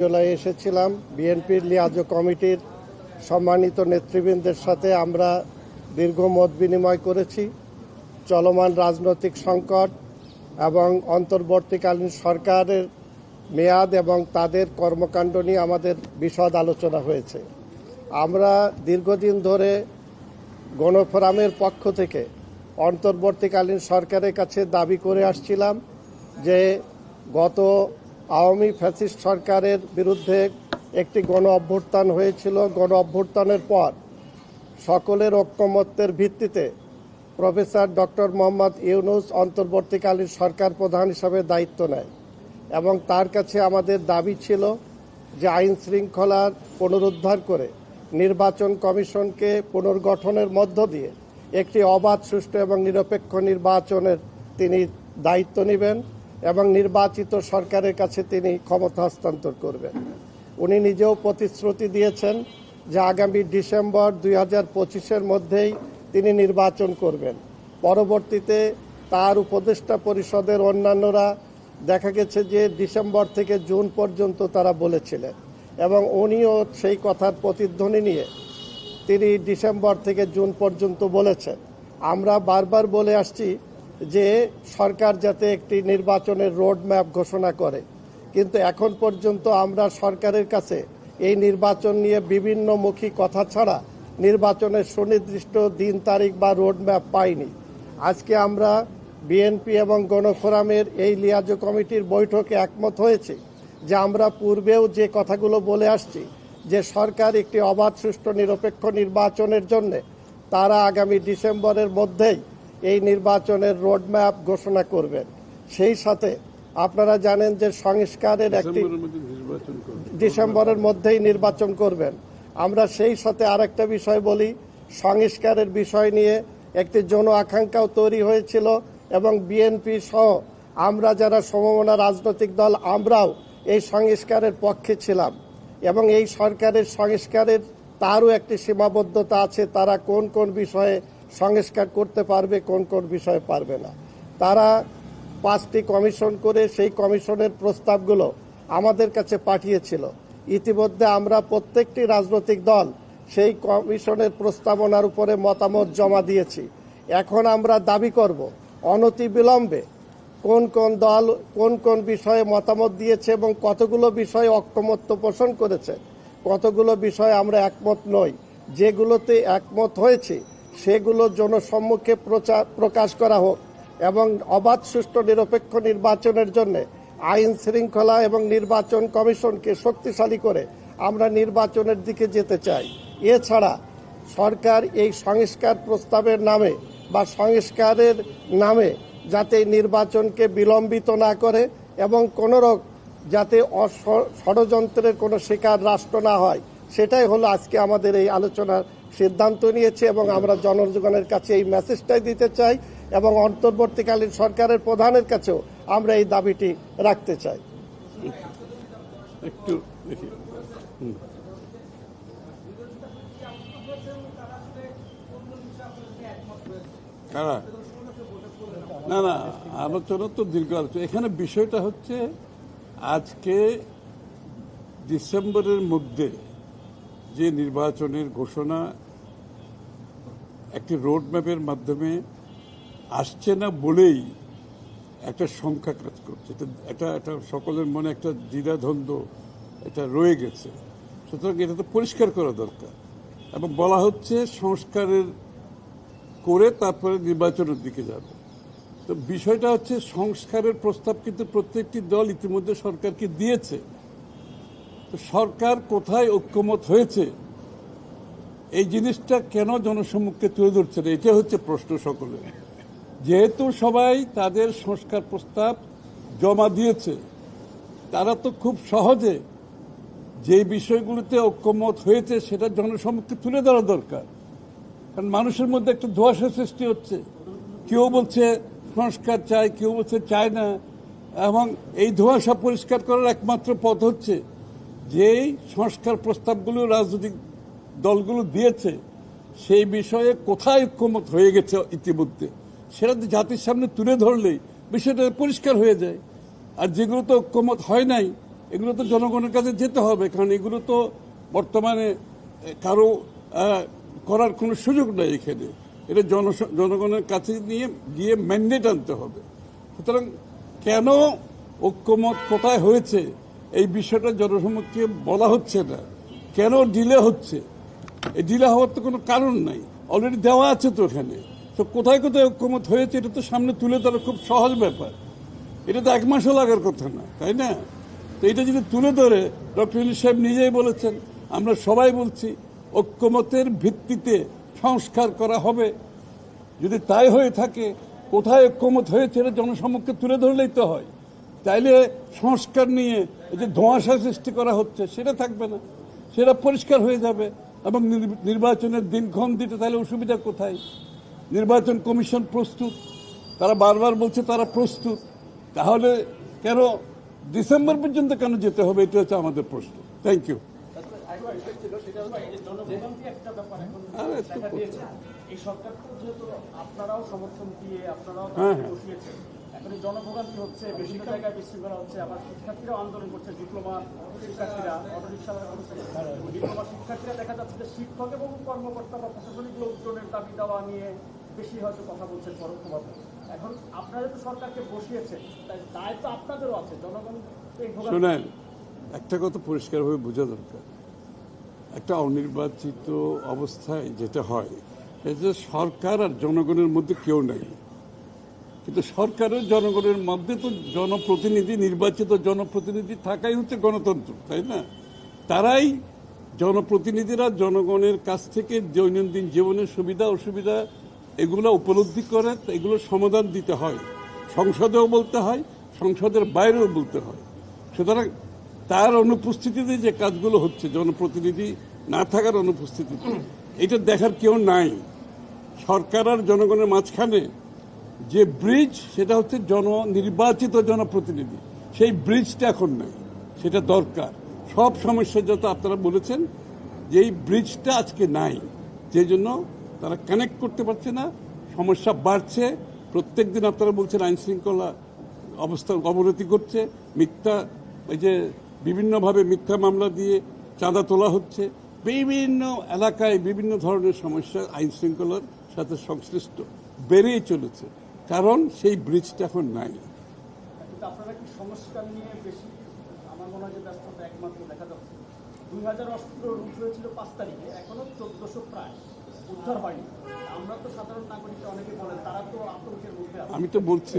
জেলায় এসেছিলাম। বিএনপির লিয়াজ কমিটির সম্মানিত নেতৃবৃন্দের সাথে আমরা দীর্ঘ মত বিনিময় করেছি। চলমান রাজনৈতিক সংকট এবং অন্তর্বর্তীকালীন সরকারের মেয়াদ এবং তাদের কর্মকাণ্ড নিয়ে আমাদের বিশদ আলোচনা হয়েছে। আমরা দীর্ঘদিন ধরে গণফোরামের পক্ষ থেকে অন্তর্বর্তীকালীন সরকারের কাছে দাবি করে আসছিলাম যে গত আওয়ামী ফ্যাসিস্ট সরকারের বিরুদ্ধে একটি গণ অভ্যুত্থান হয়েছিল। গণ অভ্যুত্থানের পর সকলের ঐক্যমত্যের ভিত্তিতে প্রফেসর ডক্টর মোহাম্মদ ইউনুস অন্তর্বর্তীকালীন সরকার প্রধান হিসাবে দায়িত্ব নেয় এবং তার কাছে আমাদের দাবি ছিল যে আইন শৃঙ্খলার পুনরুদ্ধার করে নির্বাচন কমিশনকে পুনর্গঠনের মধ্য দিয়ে একটি অবাধ, সুষ্ঠু এবং নিরপেক্ষ নির্বাচনের তিনি দায়িত্ব নেবেন। এবং নির্বাচিত সরকারের কাছে তিনি ক্ষমতা হস্তান্তর করবেন। উনি নিজেও প্রতিশ্রুতি দিয়েছেন যে আগামী ডিসেম্বর দুই হাজার পঁচিশের মধ্যেই তিনি নির্বাচন করবেন। পরবর্তীতে তার উপদেষ্টা পরিষদের অন্যান্যরা দেখা গেছে যে ডিসেম্বর থেকে জুন পর্যন্ত তারা বলেছিলেন এবং উনিও সেই কথার প্রতিধ্বনি নিয়ে তিনি ডিসেম্বর থেকে জুন পর্যন্ত বলেছেন। আমরা বারবার বলে আসছি যে সরকার যাতে একটি নির্বাচনের রোড ম্যাপ ঘোষণা করে। কিন্তু এখন পর্যন্ত আমরা সরকারের কাছে এই নির্বাচন নিয়ে বিভিন্নমুখী কথা ছাড়া নির্বাচনের সুনির্দিষ্ট দিন, তারিখ বা রোড ম্যাপ পাইনি। আজকে আমরা বিএনপি এবং গণফোরামের এই লিয়াজো কমিটির বৈঠকে একমত হয়েছে যে আমরা পূর্বেও যে কথাগুলো বলে আসছি, যে সরকার একটি অবাধ, সুষ্ঠু, নিরপেক্ষ নির্বাচনের জন্য তারা আগামী ডিসেম্বরের মধ্যেই এই নির্বাচনের রোডম্যাপ ঘোষণা করবেন। সেই সাথে আপনারা জানেন যে সংস্কারের একটি ডিসেম্বরের মধ্যেই নির্বাচন করবেন। আমরা সেই সাথে আরেকটা বিষয় বলি সংস্কারের বিষয় নিয়ে একটি জন আকাঙ্ক্ষাও তৈরি হয়েছিল এবং বিএনপি সহ আমরা যারা সমমনা রাজনৈতিক দল আমরাও এই সংস্কারের পক্ষে ছিলাম এবং এই সরকারের সংস্কারের তারও একটি সীমাবদ্ধতা আছে তারা কোন কোন বিষয়ে সংস্কার করতে পারবে, কোন কোন বিষয়ে পারবে না। তারা পাঁচটি কমিশন করে সেই কমিশনের প্রস্তাবগুলো আমাদের কাছে পাঠিয়েছিল। ইতিমধ্যে আমরা প্রত্যেকটি রাজনৈতিক দল সেই কমিশনের প্রস্তাবনার উপরে মতামত জমা দিয়েছি। এখন আমরা দাবি করব অনতিবিলম্বে কোন কোন দল কোন কোন বিষয়ে মতামত দিয়েছে এবং কতগুলো বিষয়ে অক্ষমত্ব পোষণ করেছে। কতগুলো বিষয়ে আমরা একমত নই। যেগুলোতে একমত হয়েছে সেগুলো জনসম্মুখে প্রচার প্রকাশ করা হোক এবং অবাধ সুষ্ঠু নিরপেক্ষ নির্বাচনের জন্য আইন শৃঙ্খলা এবং নির্বাচন কমিশনকে শক্তিশালী করে আমরা নির্বাচনের দিকে যেতে চাই। এছাড়া সরকার এই সংস্কার প্রস্তাবের নামে বা সংস্কারের নামে যাতে নির্বাচনকে বিলম্বিত না করে এবং কোনো রকম যাতে ষড়যন্ত্রের কোনো শিকার রাষ্ট্র না হয়, সেটাই হলো আজকে আমাদের এই আলোচনার সিদ্ধান্ত নিয়েছে এবং আমরা জনগণের কাছে এই মেসেজটাই দিতে চাই এবং অন্তর্বর্তীকালীন সরকারের প্রধানের কাছেও আমরা এই দাবিটি রাখতে চাই। একটু? না না, আলোচনা তো দীর্ঘ আলোচনা। এখানে বিষয়টা হচ্ছে, আজকে ডিসেম্বরের মধ্যে যে নির্বাচনের ঘোষণা একটি রোড ম্যাপের মাধ্যমে আসছে না বলেই একটা সংখ্যা কাজ করছে। এটা এটা সকলের মনে একটা দ্বিধাদ্বন্দ্ব এটা রয়ে গেছে। সুতরাং এটা তো পরিষ্কার করা দরকার। এবং বলা হচ্ছে সংস্কারের করে তারপরে নির্বাচনের দিকে যাবে। তো বিষয়টা হচ্ছে সংস্কারের প্রস্তাব কিন্তু প্রত্যেকটি দল ইতিমধ্যে সরকারকে দিয়েছে। সরকার কোথায় ঐক্যমত হয়েছে? এই জিনিসটা কেন জনসম্মুখে তুলে ধরছে না? এটা হচ্ছে প্রশ্ন সকলের যেহেতু সবাই তাদের সংস্কার প্রস্তাব জমা দিয়েছে, তারা তো খুব সহজে যে বিষয়গুলোতে ঐক্যমত হয়েছে সেটা জনসম্মুখে তুলে ধরা দরকার। কারণ মানুষের মধ্যে একটা ধোয়াশা সৃষ্টি হচ্ছে। কেউ বলছে সংস্কার চায় কেউ বলছে চায় না, এবং এই ধোঁয়াশা পরিষ্কার করার একমাত্র পথ হচ্ছে যেই সংস্কার প্রস্তাবগুলো রাজনৈতিক দলগুলো দিয়েছে, সেই বিষয়ে কোথায় ঐক্যমত হয়ে গেছে ইতিমধ্যে, সেটা তো জাতির সামনে তুলে ধরলেই বিষয়টা পরিষ্কার হয়ে যায়। আর যেগুলো তো ঐক্যমত হয় নাই, এগুলো তো জনগণের কাছে যেতে হবে, কারণ এগুলো তো বর্তমানে কারও করার কোনো সুযোগ নেই এখানে। এটা জন- জনগণের কাছে নিয়ে গিয়ে ম্যান্ডেট আনতে হবে। সুতরাং কেন ঐক্যমত কোথায় হয়েছে এই বিষয়টা জনসমক্ষে বলা হচ্ছে না। কেন ডিলে হচ্ছে? এই ডিলে হওয়ার তো কোনো কারণ নাই। অলরেডি দেওয়া আছে তো ওখানে তো কোথায় কোথায় ঐক্যমত হয়েছে এটা তো সামনে তুলে ধরা খুব সহজ ব্যাপার। এটা তো এক মাসও লাগার কথা না, তাই না? তো এটা যদি তুলে ধরে, ডক্টর ইলি সাহেব নিজেই বলেছেন, আমরা সবাই বলছি, ঐক্যমতের ভিত্তিতে সংস্কার করা হবে। যদি তাই হয়ে থাকে, কোথায় ঐক্যমত হয়েছে এটা জনসমক্ষে তুলে ধরলেই তো হয়। তাইলে সংস্কার নিয়ে এই যে ধোঁয়াশা সৃষ্টি করা হচ্ছে সেটা থাকবে না। সেটা পরিষ্কার হয়ে যাবে। এবং নির- নির্বাচনের দিনক্ষণ দিতে তাহলে অসুবিধা কোথায়? নির্বাচন কমিশন প্রস্তুত। তারা বারবার বলছে তারা প্রস্তুত। তাহলে কেন ডিসেম্বর পর্যন্ত কেন যেতে হবে? এটা হচ্ছে আমাদের প্রশ্ন। থ্যাংক ইউ এই সরকারকে যেহেতু আপনারাও সমর্থন দিয়ে আপনারাও হ্যাঁ, হ্যাঁ। এখন এই জনভোগান্তি হচ্ছে বিভিন্ন জায়গায় বিশৃঙ্খলা হচ্ছে আবার শিক্ষার্থীরাও আন্দোলন করছে ডিপ্লোমা শিক্ষার্থীরা অটোরিক্সা ডিপ্লোমা শিক্ষার্থীরা দেখা যাচ্ছে যে শিক্ষক এবং কর্মকর্তা বা প্রশাসনিক লোকজনের দাবি দেওয়া নিয়ে বেশি হয়তো কথা বলছেন পরোক্ষভাবে। এখন আপনারা তো সরকারকে বসিয়েছেন তাই দায় তো আপনাদেরও আছে জনগণ শোনেন একটা কথা পরিষ্কারভাবে বোঝা দরকার। একটা অনির্বাচিত অবস্থায় যেটা হয় এটা যে সরকার আর জনগণের মধ্যে কেউ নেই। কিন্তু সরকারের, জনগণের মধ্যে তো জনপ্রতিনিধি, নির্বাচিত জনপ্রতিনিধি থাকাই হচ্ছে গণতন্ত্র, তাই না? তারাই জনপ্রতিনিধিরা জনগণের কাছ থেকে দৈনন্দিন জীবনের সুবিধা, অসুবিধা এগুলো উপলব্ধি করে এগুলোর সমাধান দিতে হয়। সংসদেও বলতে হয়, সংসদের বাইরেও বলতে হয়। সুতরাং তার অনুপস্থিতিতে যে কাজগুলো হচ্ছে, জনপ্রতিনিধি না থাকার অনুপস্থিতিতে, এটা দেখার কেউ নাই। সরকার আর জনগণের মাঝখানে যে ব্রিজ, সেটা হচ্ছে জন, নির্বাচিত জনপ্রতিনিধি। সেই ব্রিজটা এখন নাই, সেটা দরকার। সব সমস্যা যত আপনারা বলেছেন, যে এই ব্রিজটা আজকে নাই, যে জন্য তারা কানেক্ট করতে পারছে না। সমস্যা বাড়ছে, প্রত্যেক দিন আপনারা বলছেন আইন শৃঙ্খলা অবস্থার অবনতি করছে মিথ্যা, এই যে বিভিন্নভাবে মিথ্যা মামলা দিয়ে চাঁদা তোলা হচ্ছে। বিভিন্ন এলাকায় বিভিন্ন ধরনের সমস্যা আইন শৃঙ্খলার সাথে সংশ্লিষ্ট, বেড়েই চলেছে। কারণ সেই ব্রিজটা এখন নাই। আপনারা কি সংস্কার নিয়ে বেশি আমার মনে হয় যে ব্যস্ততা একমাত্র দেখা যাচ্ছে। দুই হাজার অস্ত্র রুট হয়েছিল পাঁচ তারিখে এখনও চোদ্দশো প্রায় উদ্ধার হয়নি। আমরা তো সাধারণ নাগরিক অনেকে বলেন তারা তো আতঙ্কের মধ্যে আমি তো বলছি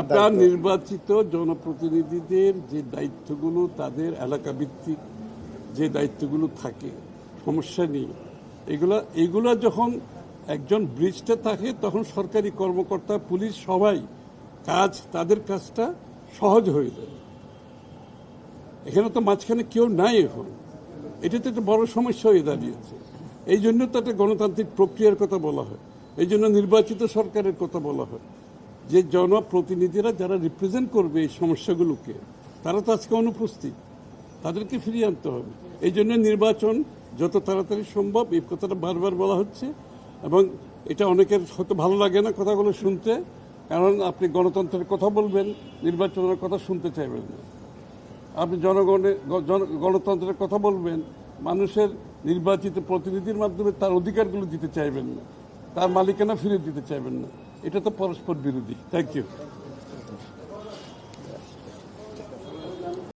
আপনার নির্বাচিত জনপ্রতিনিধিদের যে দায়িত্বগুলো তাদের এলাকা ভিত্তিক যে দায়িত্বগুলো থাকে সমস্যা নেই। এগুলা এগুলা যখন একজন ব্রিজটা থাকে, তখন সরকারি কর্মকর্তা, পুলিশ সবাই কাজ, তাদের কাজটা সহজ হয়ে যায়। এখানে তো মাঝখানে কেউ নাই এখন। এটা তো একটা বড় সমস্যা হয়ে দাঁড়িয়েছে। এই জন্য তো একটা গণতান্ত্রিক প্রক্রিয়ার কথা বলা হয়। এই জন্য নির্বাচিত সরকারের কথা বলা হয়। যে জনপ্রতিনিধিরা যারা রিপ্রেজেন্ট করবে এই সমস্যাগুলোকে, তারা তো আজকে অনুপস্থিত। তাদেরকে ফিরিয়ে আনতে হবে। এই জন্য নির্বাচন যত তাড়াতাড়ি সম্ভব, এই কথাটা বারবার বলা হচ্ছে। এবং এটা অনেকের হয়তো ভালো লাগে না কথাগুলো শুনতে, কারণ আপনি গণতন্ত্রের কথা বলবেন, নির্বাচনের কথা শুনতে চাইবেন না। আপনি জনগণের গণতন্ত্রের কথা বলবেন, মানুষের নির্বাচিত প্রতিনিধির মাধ্যমে তার অধিকারগুলো দিতে চাইবেন না, তার মালিকানা ফিরে দিতে চাইবেন না। এটা তো পরস্পর বিরোধী। Thank you